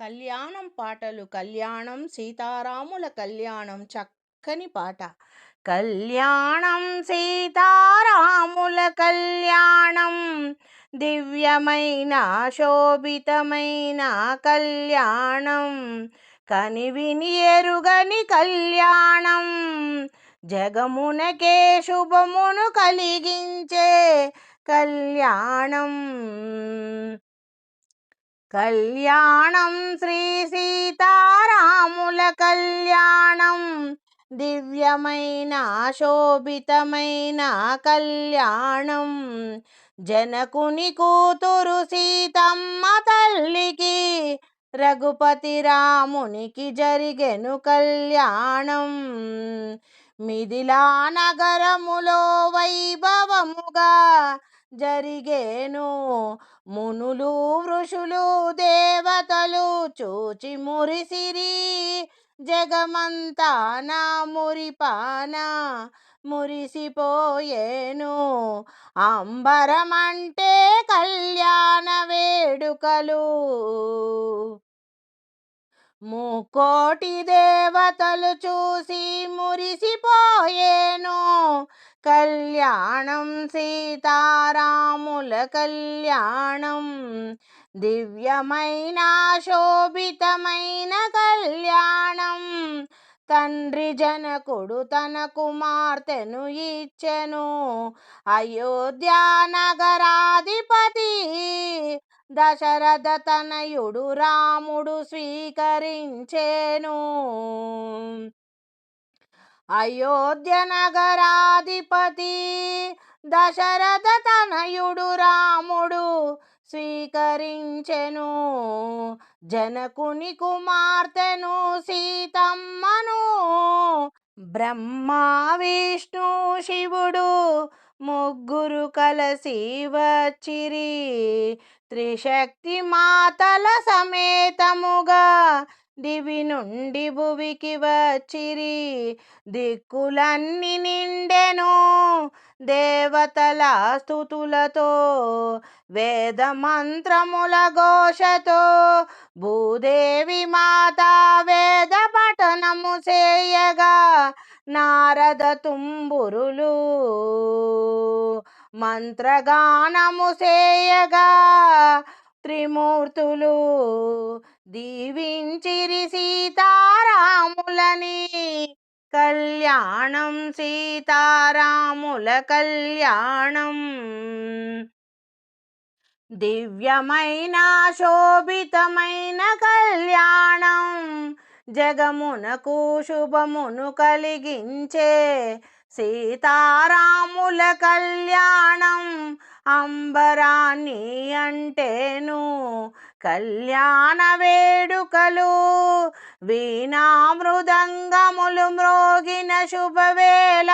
కళ్యాణం పాటలు కళ్యాణం సీతారాముల కళ్యాణం చక్కని పాట. కళ్యాణం సీతారాముల కళ్యాణం దివ్యమైన శోభితమైన కళ్యాణం. కనివిని ఎరుగని కళ్యాణం జగమునకే శుభమును కలిగించే కళ్యాణం. కళ్యాణం శ్రీ సీతారాముల కళ్యాణం. దివ్యమైన శోభితమైన కళ్యాణం. జనకుని కూతురు సీతమ్మ తల్లికి రఘుపతి రామునికి జరిగెను కళ్యాణం. మిథిలా నగరములో వైభవముగా జరిగేను. మునులు ఋషులు దేవతలు చూచి మురిసిరి. జగమంతా నా మురిపాన మురిసిపోయేను. అంబరమంటే కళ్యాణ వేడుకలు. ముకోటి దేవతలు చూసి మురిసిపో కళ్యాణం సీతారాముల కళ్యాణం దివ్యమైన శోభితమైన కళ్యాణం. తండ్రి జనకుడు తన కుమార్తెను ఇచ్చెను. అయోధ్య నగరాధిపతి దశరథ తనయుడు రాముడు స్వీకరించేను. అయోధ్య నగరాధిపతి దశరథ తనయుడు రాముడు స్వీకరించెను. జనకుని కుమార్తెను సీతమ్మను బ్రహ్మ విష్ణు శివుడు ముగ్గురు కలసి వచ్చిరి. త్రిశక్తి మాతల సమేతముగా దివి నుండి భువికి వచ్చిరి. దిక్కులన్నీ నిండెను దేవతల స్థుతులతో వేద మంత్రముల ఘోషతో. భూదేవి మాత వేద పఠనము చేయగా నారద తుంబురులు మంత్రగానము చేయగా త్రిమూర్తులు దీవించిరి సీతారాములని. కళ్యాణం సీతారాముల కళ్యాణం. దివ్యమైన శోభితమైన కళ్యాణం. జగమునకు శుభమును కలిగించే సీతారాముల కళ్యాణం అంబరాన్ని అంటేను. కళ్యాణ వేడుకలు వీణా మృదంగములు మ్రోగిన శుభవేళ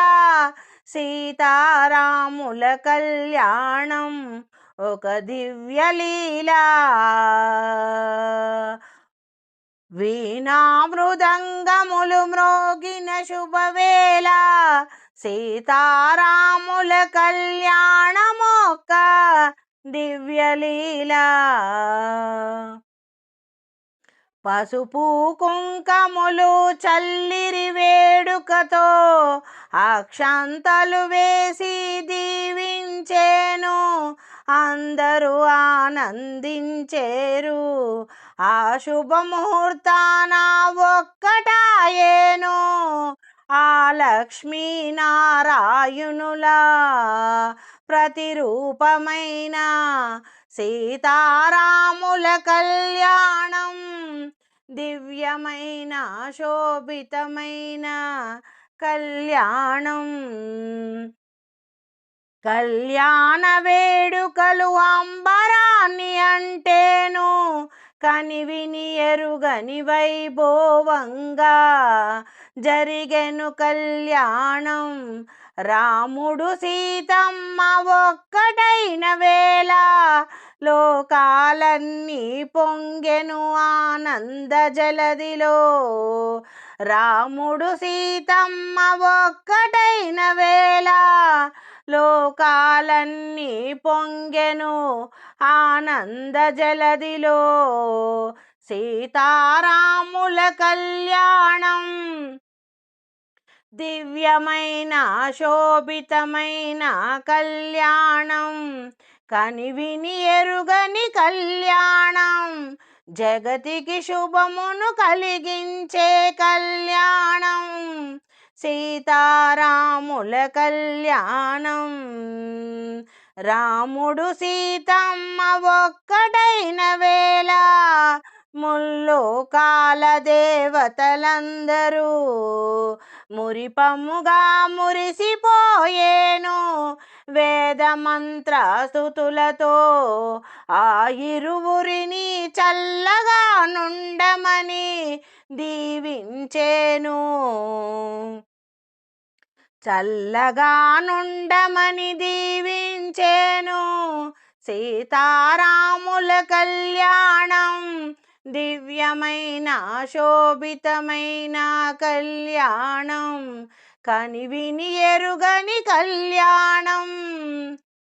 సీతారాముల కళ్యాణం ఒక దివ్యలీలా. వీణామృదంగములు మ్రోగిన శుభవేళ సీతారాముల కళ్యాణమొక్క దివ్యలీలా. పసుపు కుంకములు చల్లిరి వేడుకతో అక్షంతలు వేసి దీవించేను అందరూ ఆనందించేరు. ఆ శుభముహూర్తాన ఒక్కటాయేను ఆ లక్ష్మీనారాయణుల ప్రతిరూపమైన సీతారాముల కళ్యాణం దివ్యమైన శోభితమైన కళ్యాణం. కళ్యాణ వేడు విని ఎరుగని వైభోవంగా జరిగెను కళ్యాణం. రాముడు సీతమ్మ ఒక్కటైన వేళ లోకాలన్నీ పొంగెను ఆనంద జలదిలో. రాముడు సీతమ్మ ఒక్కటైన వేళ లోకాలన్నీ పొంగెను ఆనంద జలదిలో. సీతారాముల కళ్యాణం దివ్యమైన శోభితమైన కళ్యాణం. కనివిని ఎరుగని కళ్యాణం జగతికి శుభమును కలిగించే కళ్యాణం. సీతారాముల కళ్యాణం. రాముడు సీతమ్మ ఒక్కటైన వేళ ముల్లోకాల దేవతలందరూ మురిపముగా మురిసిపోయేను. వేద మంత్ర ఆ ఇరువురిని చల్లగా నుండమని దీవించేను. చల్లగానుండమని దీవించేను. సీతారాముల కళ్యాణం దివ్యమైన శోభితమైన కళ్యాణం. కనివిని ఎరుగని కళ్యాణం